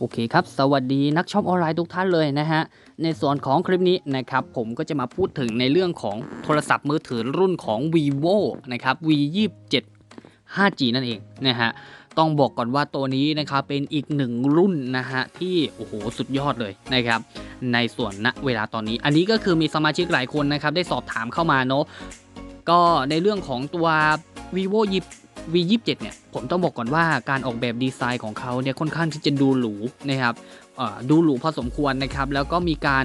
โอเคครับ สวัสดีนักช็อปออนไลน์ทุกท่านเลยนะฮะ ในส่วนของคลิปนี้นะครับ ผมก็จะมาพูดถึงในเรื่องของโทรศัพท์มือถือรุ่นของ vivo นะครับ v 2 7 5G นั่นเองนะฮะ ต้องบอกก่อนว่าตัวนี้นะครับเป็นอีกหนึ่งรุ่นนะฮะที่โอ้โหสุดยอดเลยนะครับ ในส่วนณเวลาตอนนี้ อันนี้ก็คือมีสมาชิกหลายคนนะครับได้สอบถามเข้ามาเนาะ ก็ในเรื่องของตัว vivo ย V27 เนี่ยผมต้องบอกก่อนว่าการออกแบบดีไซน์ของเขาเนี่ยค่อนข้างที่จะดูหรูนะครับดูหรูพอสมควรนะครับแล้วก็มีการ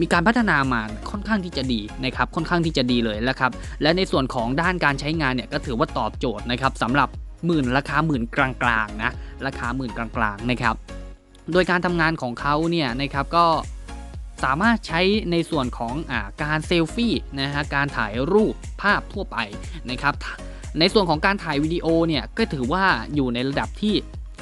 มีการพัฒนามาค่อนข้างที่จะดีนะครับค่อนข้างที่จะดีเลยแล้วครับและในส่วนของด้านการใช้งานเนี่ยก็ถือว่าตอบโจทย์นะครับสำหรับหมื่นราคาหมื่นกลางๆนะราคาหมื่นกลางๆนะครับโดยการทำงานของเขาเนี่ยนะครับก็สามารถใช้ในส่วนของอการเซลฟี่นะฮะการถ่ายรูปภาพทั่วไปนะครับ ในส่วนของการถ่ายวิดีโอเนี่ยก็ถือว่าอยู่ในระดับที่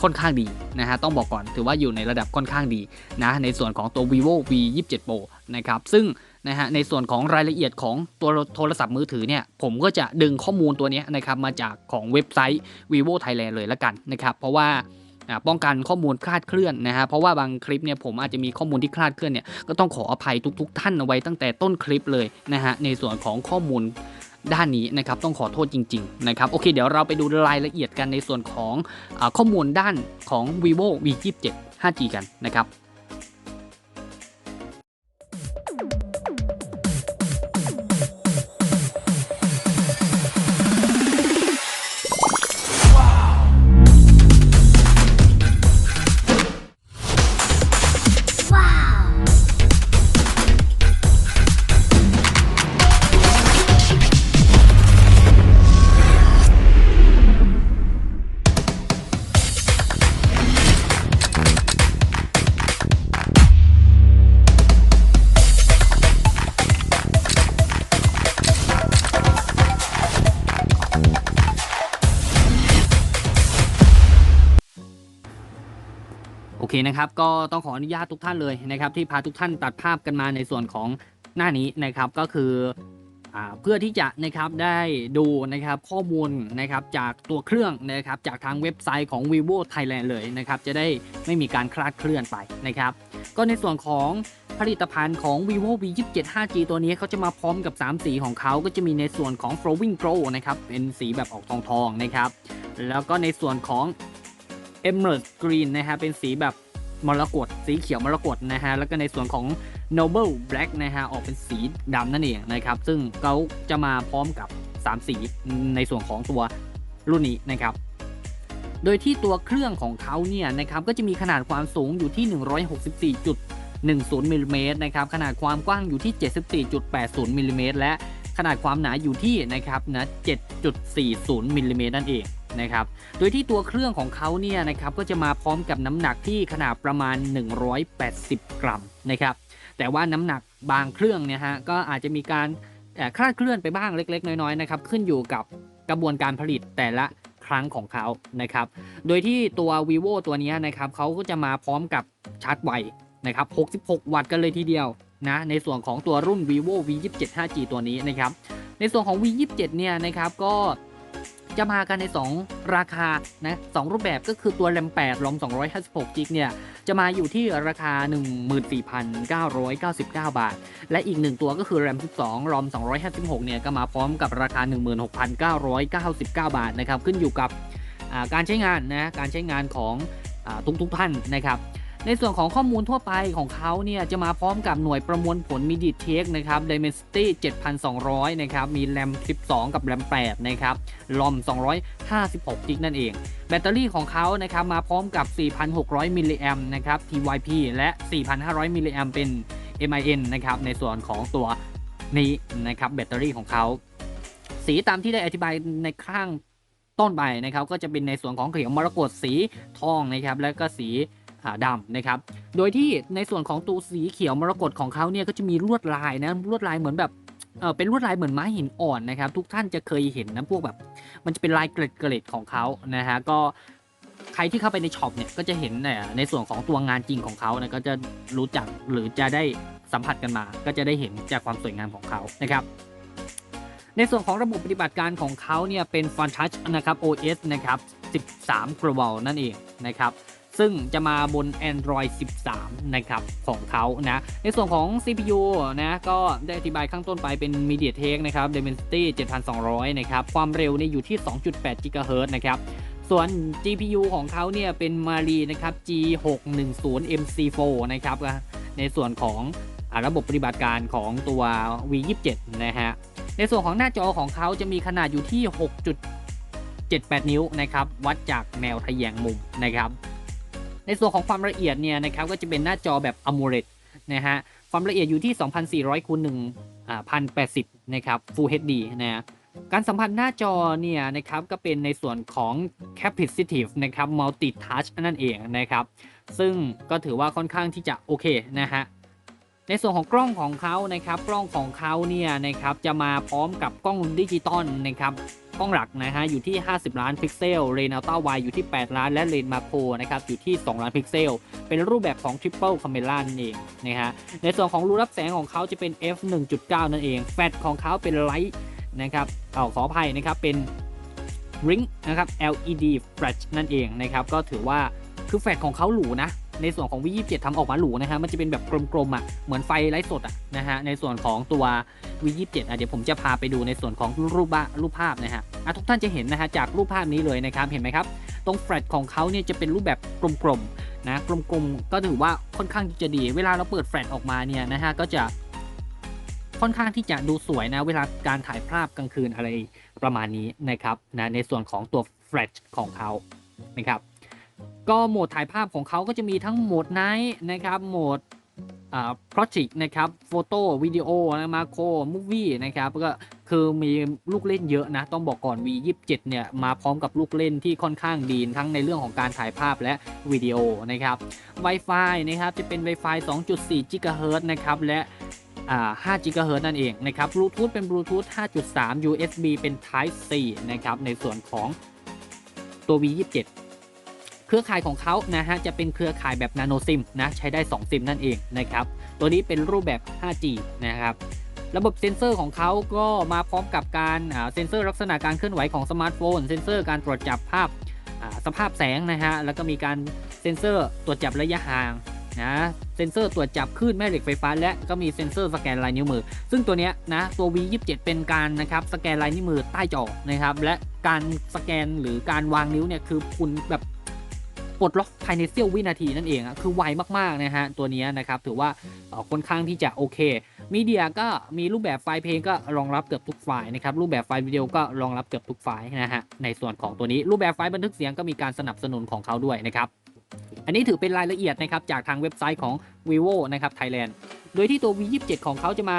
ค่อนข้างดีนะฮะต้องบอกก่อนถือว่าอยู่ในระดับค่อนข้างดีนะในส่วนของตัว vivo v 2 7 pro นะครับซึ่งนะฮะในส่วนของรายละเอียดของตัวโทรศัพท์มือถือเนี่ยผมก็จะดึงข้อมูลตัวนี้นะครับมาจากของเว็บไซต์ vivo thailand เลยละกันนะครับเพราะว่าอ่าป้องกันข้อมูลคลาดเคลื่อนนะฮะเพราะว่าบางคลิปเนี่ยผมอาจจะมีข้อมูลที่คลาดเคลื่อนเนี่ยก็ต้องขออภัยทุก ๆ ท่านเอาไว้ตั้งแต่ต้นคลิปเลยนะฮะในส่วนของข้อมูล ด้านนี้นะครับต้องขอโทษจริงๆนะครับโอเคเดี๋ยวเราไปดูรายละเอียดกันในส่วนของอข้อมูลด้านของ vivo v 2 7 5G กันนะครับ นะครับก็ต้องขออนุญาตทุกท่านเลยนะครับ ที่พาทุกท่านตัดภาพกันมาในส่วนของหน้านี้นะครับก็คืออเพื่อที่จะนะครับได้ดูนะครับข้อมูลนะครับจากตัวเครื่องนะครับจากทางเว็บไซต์ของ vivo Thailand เลยนะครับจะได้ไม่มีการคลาดเคลื่อนไปนะครับ ก็ในส่วนของผลิตภัณฑ์ของ vivo v 2 7 5G ตัวนี้เขาจะมาพร้อมกับ 3 สีของเขาก็จะมีในส่วนของ flowing glow นะครับเป็นสีแบบออกทองๆนะครับ แล้วก็ในส่วนของ Emerald Green นะฮะเป็นสีแบบ มรกตสีเขียวมรกตนะฮะแล้วก็ในส่วนของ Noble Black นะฮะออกเป็นสีดำนั่นเองนะครับซึ่งเขาจะมาพร้อมกับ 3 สีในส่วนของตัวรุ่นนี้นะครับโดยที่ตัวเครื่องของเขาเนี่ยนะครับก็จะมีขนาดความสูงอยู่ที่ 164.10มิลลิเมตรนะครับขนาดความกว้างอยู่ที่ 74.80มิลลิเมตรและขนาดความหนาอยู่ที่นะครับนะ7.40มิลลิเมตรนั่นเอง นะครับ โดยที่ตัวเครื่องของเขาเนี่ยนะครับก็จะมาพร้อมกับน้ำหนักที่ขนาดประมาณ 180 กรัมนะครับ แต่ว่าน้ำหนักบางเครื่องเนี่ยฮะก็อาจจะมีการเอ่คลาดเคลื่อนไปบ้างเล็ก ๆ น้อยๆนะครับขึ้นอยู่กับกระบวนการผลิตแต่ละครั้งของเขานะครับ โดยที่ตัว vivo ตัวนี้นะครับเขาก็จะมาพร้อมกับชาร์จไวนะครับ 66 วัตต์กันเลยทีเดียวนะในส่วนของตัวรุ่น vivo v 2 7 5G ตัวนี้นะครับ ในส่วนของ v 2 7เนี่ยนะครับก็ จะมากันใน 2 ราคานะสองรูปแบบก็คือตัวแรม8รอม256 g b เนี่ยจะมาอยู่ที่ราคา 14,999 บาท และอีก 1 ตัวก็คือแรม12รอม256 เนี่ยก็มาพร้อมกับราคา 16,999 บาทนะครับขึ้นอยู่กับการใช้งานนะการใช้งานของอทุกๆท่านนะครับ ในส่วนของข้อมูลทั่วไปของเขาเนี่ยจะมาพร้อมกับหน่วยประมวลผล m i d i t e k นะครับ Dimensity 7200 นะครับ มีแรม12 กับแรม8นะครับลอม256 g b นั่นเอง แบตเตอรี่ของเขานะครับมาพร้อมกับ 4,600 มิลลิแอมนะครับ TYP และ 4,500 มิลลิแอมเป็น MIN นะครับในส่วนของตัวนี้นะครับแบตเตอรี่ของเขา สีตามที่ได้อธิบายในข้างต้นไปนะครับก็จะเป็นในส่วนของเขียวมรกตสีทองนะครับ แล้วก็สี อ่าดำนะครับ โดยที่ในส่วนของตัวสีเขียวมรกตของเขาเนี่ยก็จะมีลวดลายนะลวดลายเหมือนแบบเออเป็นลวดลายเหมือนไม้หินอ่อนนะครับ ทุกท่านจะเคยเห็นนะพวกแบบ มันจะเป็นลายเกล็ดเกล็ดๆของเขานะฮะก็ใครที่เข้าไปในช็อปเนี่ยก็จะเห็นเนี่ยในส่วนของตัวงานจริงของเขานะก็จะรู้จักหรือจะได้สัมผัสกันมา ก็จะได้เห็นจากความสวยงามของเขานะครับในส่วนของระบบปฏิบัติการของเขาเนี่ยเป็น f u n Touch นะครับ OS นะครับ 13 Global นั่นเองนะครับ ซึ่งจะมาบน Android 13 นะครับ ของเขานะ ในส่วนของ CPU นะ ก็ได้อธิบายข้างต้นไปเป็น MediaTek นะครับ Dimensity 7200 นะครับ ความเร็วเนี่ยอยู่ที่ 2.8 GHz นะครับส่วน GPU ของเขาเนี่ยเป็น Mali นะครับ G610 MC4 นะครับ ในส่วนของระบบปฏิบัติการของตัว V27 นะฮะ ในส่วนของหน้าจอของเขาจะมีขนาดอยู่ที่ 6.78 นิ้วนะครับ วัดจากแนวทะแยงมุมนะครับ ในส่วนของความละเอียดเนี่ยนะครับก็จะเป็นหน้าจอแบบ AMOLED นะฮะความละเอียดอยู่ที่ 2,400คูณ1อ่า1080นะครับ Full HD นะฮะการสัมผัสหน้าจอเนี่ยนะครับก็เป็นในส่วนของ capacitive นะครับ multi touch นั่นเองนะครับ ซึ่งก็ถือว่าค่อนข้างที่จะโอเคนะฮะในส่วนของกล้องของเขานะครับ กล้องของเขาเนี่ยนะครับจะมาพร้อมกับกล้องดิจิตอลนะครับ กล้องหลักนะฮะอยู่ที่ 50 ล้านพิกเซลเรนอัลต้าไวอยู่ที่ 8 ล้านและเลนมาโคนะครับอยู่ที่ 2 ล้านพิกเซล เป็นรูปแบบของ Triple Camera นั่นเองนะฮะในส่วนของรูรับแสงของเขาจะเป็น f 1.9 นั่นเอง แฟลชของเขาเป็นไลท์นะครับเอาขออภัยนะครับเป็น Ring นะครับ LED flash นั่นเองนะครับก็ถือว่าคือแฟลชของเขาหรูนะ ในส่วนของ V27 ทำออกมาหรูนะฮะมันจะเป็นแบบกลมๆอะเหมือนไฟไร้สดอะนะฮะในส่วนของตัว V27 อะเดี๋ยวผมจะพาไปดูในส่วนของรูปบ้ารูปภาพนะฮะอะทุกท่านจะเห็นนะฮะจากรูปภาพนี้เลยนะครับเห็นไหมครับ ตรงแฟลชของเขาเนี่ยจะเป็นรูปแบบกลมๆนะกลมๆก็ถือว่าค่อนข้างจะดี เวลาเราเปิดแฟลชออกมาเนี่ยนะฮะก็จะค่อนข้างที่จะดูสวยนะ เวลาการถ่ายภาพกลางคืนอะไรประมาณนี้นะครับนะในส่วนของตัวแฟลชของเขานะครับ ก็โหมดถ่ายภาพของเขาก็จะมีทั้งโหมดไนท์นะครับโหมดอ่า project นะครับโฟโต้วิดีโอนะมาโครมูฟวี่นะครับก็คือมีลูกเล่นเยอะนะ ต้องบอกก่อน V27 เนี่ยมาพร้อมกับลูกเล่นที่ค่อนข้างดีทั้งในเรื่องของการถ่ายภาพและวิดีโอนะครับ Wi-Fi นะครับจะเป็น Wi-Fi 2.4 GHz นะครับและอ่า5 GHz นั่นเองนะครับบลูทูธเป็นบลูทูธ5.3 USB เป็น Type C นะครับในส่วนของตัว V27 เครือข่ายของเขานะฮะจะเป็นเครือข่ายแบบนาโนซิมนะใช้ได้ 2 ซิมนั่นเองนะครับตัวนี้เป็นรูปแบบ 5G นะครับระบบเซ็นเซอร์ของเขาก็มาพร้อมกับการเซ็นเซอร์ลักษณะการเคลื่อนไหวของสมาร์ทโฟน เซ็นเซอร์การตรวจจับภาพสภาพแสงนะฮะแล้วก็มีการเซ็นเซอร์ตรวจจับระยะห่างนะเซ็นเซอร์ตรวจจับคลื่นแม่เหล็กไฟฟ้า และก็มีเซ็นเซอร์สแกนลายนิ้วมือ ซึ่งตัวเนี้ยนะตัว V27 เป็นการนะครับสแกนลายนิ้วมือใต้จอนะครับและการสแกนหรือการวางนิ้วเนี่ยคือคุณแบบ ปลดล็อกภายในเสี้ยววินาทีนั่นเองอะคือไวมากๆนะฮะตัวนี้นะครับถือว่าค่อนข้างที่จะโอเคมีเดียก็มีรูปแบบไฟล์เพลงก็รองรับเกือบทุกไฟล์นะครับรูปแบบไฟล์วิดีโอก็รองรับเกือบทุกไฟล์นะฮะในส่วนของตัวนี้รูปแบบไฟล์บันทึกเสียงก็มีการสนับสนุนของเขาด้วยนะครับอันนี้ถือเป็นรายละเอียดนะครับจากทางเว็บไซต์ของ vivo นะครับ Thailand โดยที่ตัว V27 ของเขาจะมา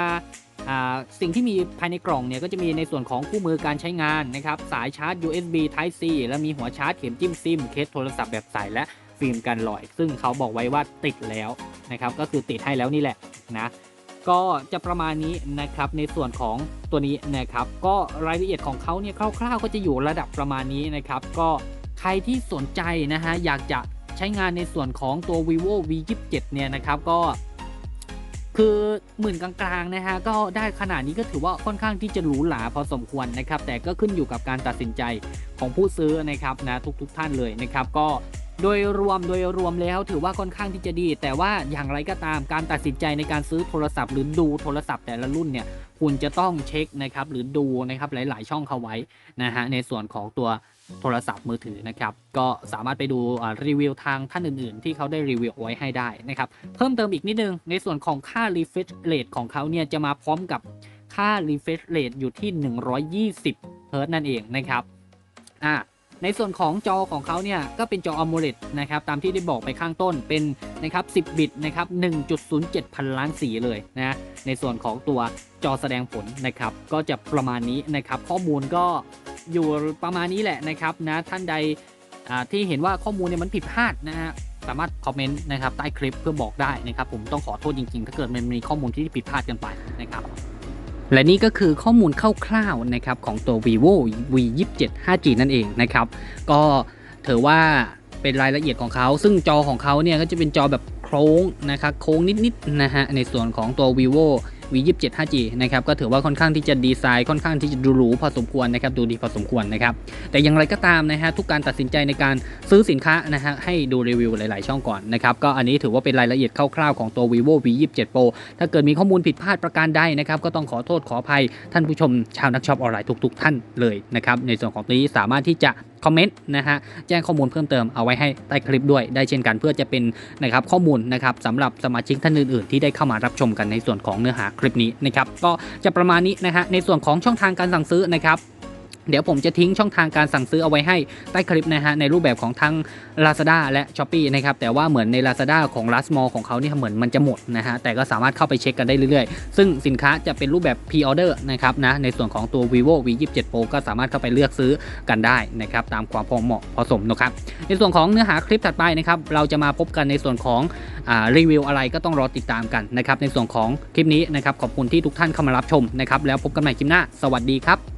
สิ่งที่มีภายในกล่องเนี่ยก็จะมีในส่วนของคู่มือการใช้งานนะครับ สายชาร์จ USB Type C และมีหัวชาร์จเข็มจิ้มซิม เคสโทรศัพท์แบบใสและฟิล์มกันรอย ซึ่งเขาบอกไว้ว่าติดแล้วนะครับ ก็คือติดให้แล้วนี่แหละนะ ก็จะประมาณนี้นะครับในส่วนของตัวนี้นะครับ ก็รายละเอียดของเขาเนี่ยคร่าวๆ ก็จะอยู่ระดับประมาณนี้นะครับ ก็ใครที่สนใจนะฮะอยากจะใช้งานในส่วนของตัว vivo v27 เนี่ยนะครับ ก็ คือหมื่นกลางๆนะฮะก็ได้ขนาดนี้ก็ถือว่าค่อนข้างที่จะหรูหราพอสมควรนะครับแต่ก็ขึ้นอยู่กับการตัดสินใจของผู้ซื้อนะครับนะทุกๆทท่านเลยนะครับก็ โดยรวมโดยรวมแล้วถือว่าค่อนข้างที่จะดี แต่ว่าอย่างไรก็ตามการตัดสินใจในการซื้อโทรศัพท์ หรือดูโทรศัพท์แต่ละรุ่นเนี่ยคุณจะต้องเช็คนะครับหรือดูนะครับหลาย ๆ ช่องเขาไว้นะฮะในส่วนของตัวโทรศัพท์มือถือนะครับ ก็สามารถไปดูรีวิวทางท่านอื่น ๆ ที่เขาได้รีวิวไว้ให้ได้นะครับ เพิ่มเติมอีกนิดนึง ในส่วนของค่า refresh rate ของเขาเนี่ยจะมาพร้อมกับค่า refresh rate อยู่ที่ 120เฮิร์ตนั่นเองนะครับอ่า ในส่วนของจอของเขาเนี่ยก็เป็นจอ AMOLED นะครับตามที่ได้บอกไปข้างต้นเป็นนะครับ 10 บิตนะครับ 1.07 พันล้านสีเลยนะในส่วนของตัวจอแสดงผลนะครับ ก็จะประมาณนี้นะครับ ข้อมูลก็อยู่ประมาณนี้แหละนะครับนะท่านใดอ่าที่เห็นว่าข้อมูลเนี่ยมันผิดพลาดนะฮะสามารถคอมเมนต์นะครับใต้คลิปเพื่อบอกได้นะครับ ผมต้องขอโทษจริงๆ ถ้าเกิดมันมีข้อมูลที่ผิดพลาดกันไปนะครับ และนี่ก็คือข้อมูลคร่าวๆนะครับของตัว vivo v27 5g นั่นเองนะครับ ก็ถือว่าเป็นรายละเอียดของเขา ซึ่งจอของเขาเนี่ยก็จะเป็นจอแบบโค้งนะครับโค้งนิดๆนะฮะในส่วนของตัว vivo V 2 7 5G นะครับก็ถือว่าค่อนข้างที่จะดีไซน์ค่อนข้างที่จะดูหรูพอสมควรนะครับดูดีพอสมควรนะครับแต่อย่างไรก็ตามนะฮะทุกการตัดสินใจในการซื้อสินค้านะฮะให้ดูรีวิวหลาย ๆ ช่องก่อนนะครับก็อันนี้ถือว่าเป็นรายละเอียดคร่าว ๆ ของตัว vivo v 2 7 pro ถ้าเกิดมีข้อมูลผิดพลาดประการใดนะครับก็ต้องขอโทษขออภัยท่านผู้ชมชาวนักช็อปออนไลน์ทุก ๆ ท่านเลยนะครับในส่วนของนี้สามารถที่จะ คอมเมนต์นะฮะแจ้งข้อมูลเพิ่มเติมเอาไว้ให้ใต้คลิปด้วยได้เช่นกันเพื่อจะเป็นนะครับข้อมูลนะครับสำหรับสมาชิกท่านอื่นๆ ที่ได้เข้ามารับชมกันในส่วนของเนื้อหาคลิปนี้นะครับก็จะประมาณนี้นะฮะในส่วนของช่องทางการสั่งซื้อนะครับ เดี๋ยวผมจะทิ้งช่องทางการสั่งซื้อเอาไว้ให้ใต้คลิปนะฮะในรูปแบบของทั้ง Lazada และ s h อ p e e นะครับแต่ว่าเหมือนใน Lazada ของ l a s m a l l ของเขาเนี่ยเหมือนมันจะหมดนะฮะแต่ก็สามารถเข้าไปเช็คกันได้เรื่อยๆ ซึ่งสินค้าจะเป็นรูปแบบ Pre-order นะครับนะในส่วนของตัว vivo v 2 7 pro ก็สามารถเข้าไปเลือกซื้อกันได้นะครับตามความพอเหมาะพอสมนะครับในส่วนของเนื้อหาคลิปถัดไปนะครับเราจะมาพบกันในส่วนของอรีวิวอะไรก็ต้องรอติดตามกันนะครับในส่วนของคลิปนี้นะครับขอบคุณที่ทุกท่านเข้ามารับชมนะครับแล้วพบกันใหม่คลิปหน้า สวัสดีครับ